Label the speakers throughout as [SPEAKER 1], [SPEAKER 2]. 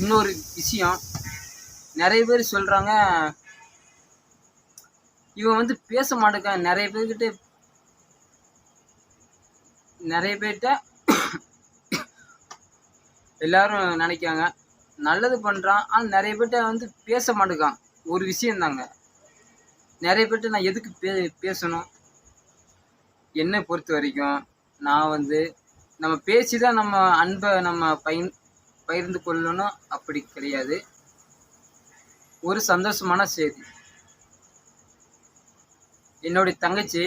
[SPEAKER 1] இன்னொரு விஷயம். நிறைய பேர் சொல்கிறாங்க இவன் வந்து பேச மாட்டேங்க நிறைய பேர்கிட்ட நிறைய பேர்கிட்ட எல்லாரும் நினைக்காங்க நல்லது பண்ணுறான் ஆனால் நிறைய பேர்கிட்ட வந்து பேச மாட்டேங்கான் ஒரு விஷயந்தாங்க நிறைய பேர்கிட்ட நான் எதுக்கு பே பேசணும்? என்னை பொறுத்த வரைக்கும் நான் வந்து நம்ம பேசி தான் நம்ம அன்பை நம்ம பயன் பகிர்ந்து கொள்ளணும். அப்படி கிடையாது. ஒரு சந்தோஷமான செய்தி. என்னுடைய தங்கச்சி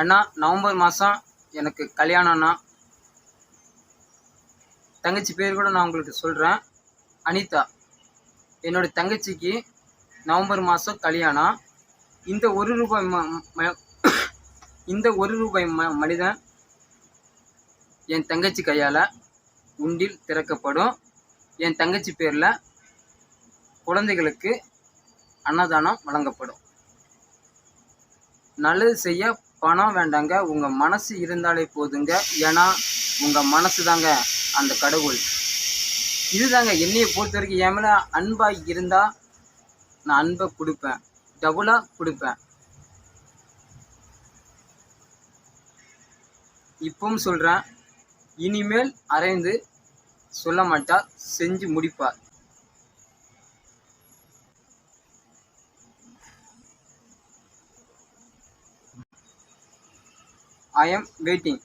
[SPEAKER 1] அண்ணா நவம்பர் மாதம் எனக்கு கல்யாணம்னா தங்கச்சி பேர் கூட நான் உங்களுக்கு சொல்கிறேன் அனிதா. என்னுடைய தங்கச்சிக்கு நவம்பர் மாதம் கல்யாணம். இந்த ஒரு ரூபாய் ம இந்த ஒரு ரூபாய் ம மனிதன் என் தங்கச்சி கையால் உண்டில் திறக்கப்படும். என் தங்கச்சி பேரில் குழந்தைகளுக்கு அன்னதானம் வழங்கப்படும். நல்லது செய்ய பணம் வேண்டாங்க. உங்கள் மனசு இருந்தாலே போதுங்க. ஏன்னா உங்கள் மனசு தாங்க அந்த கடவுள். இதுதாங்க என்னையை பொறுத்த வரைக்கும் என் மேலே அன்பாக இருந்தால் நான் அன்பை கொடுப்பேன். டபுளாக கொடுப்பேன். இப்பவும் சொல்கிறேன் இனிமேல் அரைந்து சொல்ல மாட்டார் செஞ்சு முடிப்பார். I am waiting